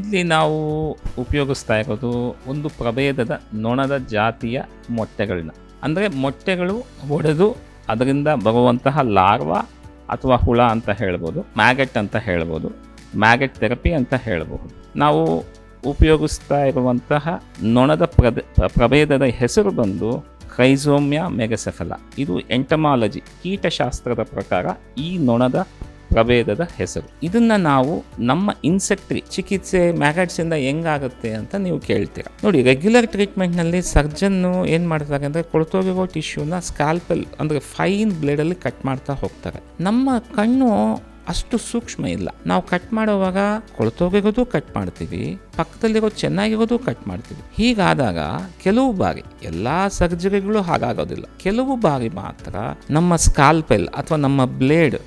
ಇಲ್ಲಿ ನಾವು ಉಪಯೋಗಿಸ್ತಾ ಇರೋದು ಒಂದು ಪ್ರಭೇದದ ನೊಣದ ಜಾತಿಯ ಮೊಟ್ಟೆಗಳನ್ನ. ಅಂದರೆ ಮೊಟ್ಟೆಗಳು ಒಡೆದು ಅದರಿಂದ ಬರುವಂತಹ ಲಾರ್ವಾ ಅಥವಾ ಹುಳ ಅಂತ ಹೇಳ್ಬೋದು, ಮ್ಯಾಗೆಟ್ ಅಂತ ಹೇಳ್ಬೋದು, ಮ್ಯಾಗೆಟ್ ಥೆರಪಿ ಅಂತ ಹೇಳಬಹುದು ನಾವು ಉಪಯೋಗಿಸ್ತಾ ಇರುವಂತಹ ನೊಣದ ಪ್ರದ ಪ್ರಭೇದದ ಹೆಸರು ಬಂದು ಕ್ರೈಸೋಮ್ಯಾ ಮೆಗಸೆಫಲ. ಇದು ಎಂಟಮಾಲಜಿ, ಕೀಟಶಾಸ್ತ್ರದ ಪ್ರಕಾರ ಈ ನೊಣದ ಪ್ರಭೇದದ ಹೆಸರು. ಇದನ್ನು ನಾವು ನಮ್ಮ ಇನ್ಸೆಕ್ಟ್ರಿ ಚಿಕಿತ್ಸೆ ಮ್ಯಾಗಟ್ಸಿಂದ ಹೆಂಗಾಗುತ್ತೆ ಅಂತ ನೀವು ಕೇಳ್ತೀರಾ. ನೋಡಿ ರೆಗ್ಯುಲರ್ ಟ್ರೀಟ್ಮೆಂಟ್ನಲ್ಲಿ ಸರ್ಜನ್ ಏನ್ ಮಾಡ್ತಾರೆ ಅಂದ್ರೆ ಕೊಳ್ತೋಗಿರೋ ಟಿಶ್ಯೂನ ಸ್ಕಾಲ್ಪಲ್ ಅಂದ್ರೆ ಫೈನ್ ಬ್ಲೇಡ್ ಅಲ್ಲಿ ಕಟ್ ಮಾಡ್ತಾ ಹೋಗ್ತಾರೆ. ನಮ್ಮ ಕಣ್ಣು ಅಷ್ಟು ಸೂಕ್ಷ್ಮ ಇಲ್ಲ. ನಾವು ಕಟ್ ಮಾಡುವಾಗ ಕೊಳ್ತೋಗಿರೋದು ಕಟ್ ಮಾಡ್ತೀವಿ, ಪಕ್ಕದಲ್ಲಿರೋ ಚೆನ್ನಾಗಿರೋದು ಕಟ್ ಮಾಡ್ತೀವಿ. ಹೀಗಾದಾಗ ಕೆಲವು ಬಾರಿ, ಎಲ್ಲ ಸರ್ಜರಿಗಳು ಹಾಗಾಗೋದಿಲ್ಲ. ಕೆಲವು ಬಾರಿ ಮಾತ್ರ ನಮ್ಮ ಸ್ಕಾಲ್ಪೆಲ್ ಅಥವಾ ನಮ್ಮ ಬ್ಲೇಡ್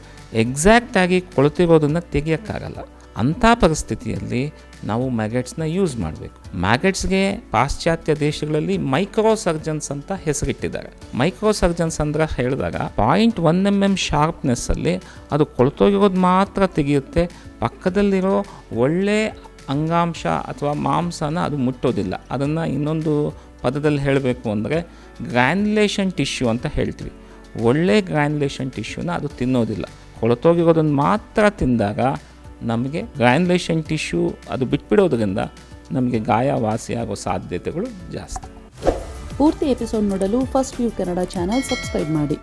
ಎಕ್ಸಾಕ್ಟ್ ಆಗಿ ಕೊಳ್ತಿರೋದನ್ನ ತೆಗಿಯೋಕ್ಕಾಗಲ್ಲ. ಅಂಥ ಪರಿಸ್ಥಿತಿಯಲ್ಲಿ ನಾವು ಮ್ಯಾಗೆಟ್ಸ್ನ ಯೂಸ್ ಮಾಡಬೇಕು. ಮ್ಯಾಗೆಟ್ಸ್ಗೆ ಪಾಶ್ಚಾತ್ಯ ದೇಶಗಳಲ್ಲಿ ಮೈಕ್ರೋ ಸರ್ಜನ್ಸ್ ಅಂತ ಹೆಸರಿಟ್ಟಿದ್ದಾರೆ. ಮೈಕ್ರೋ ಸರ್ಜನ್ಸ್ ಅಂದ್ರೆ ಹೇಳಿದಾಗ ಪಾಯಿಂಟ್ ಒನ್ ಎಂ ಎಂ ಶಾರ್ಪ್ನೆಸ್ಸಲ್ಲಿ ಅದು ಕೊಳ್ತೋಗಿರೋದು ಮಾತ್ರ ತೆಗೆಯುತ್ತೆ, ಪಕ್ಕದಲ್ಲಿರೋ ಒಳ್ಳೆ ಅಂಗಾಂಶ ಅಥವಾ ಮಾಂಸನ ಅದು ಮುಟ್ಟೋದಿಲ್ಲ. ಅದನ್ನು ಇನ್ನೊಂದು ಪದದಲ್ಲಿ ಹೇಳಬೇಕು ಅಂದರೆ ಗ್ರ್ಯಾನ್ಯುಲೇಷನ್ ಟಿಶ್ಯೂ ಅಂತ ಹೇಳ್ತೀವಿ. ಒಳ್ಳೆ ಗ್ರ್ಯಾನ್ಯುಲೇಷನ್ ಟಿಶ್ಯೂನ ಅದು ತಿನ್ನೋದಿಲ್ಲ. ಕೊಳತೋಗಿರೋದನ್ನು ಮಾತ್ರ ತಿಂದಾಗ ನಮಗೆ ಗ್ರ್ಯಾನ್ಯುಲೇಷನ್ ಟಿಶ್ಯೂ ಅದು ಬಿಟ್ಬಿಡೋದ್ರಿಂದ ನಮಗೆ ಗಾಯ ವಾಸಿಯಾಗೋ ಸಾಧ್ಯತೆಗಳು ಜಾಸ್ತಿ. ಪೂರ್ತಿ ಎಪಿಸೋಡ್ ನೋಡಲು first view Kannada channel subscribe ಮಾಡಿ.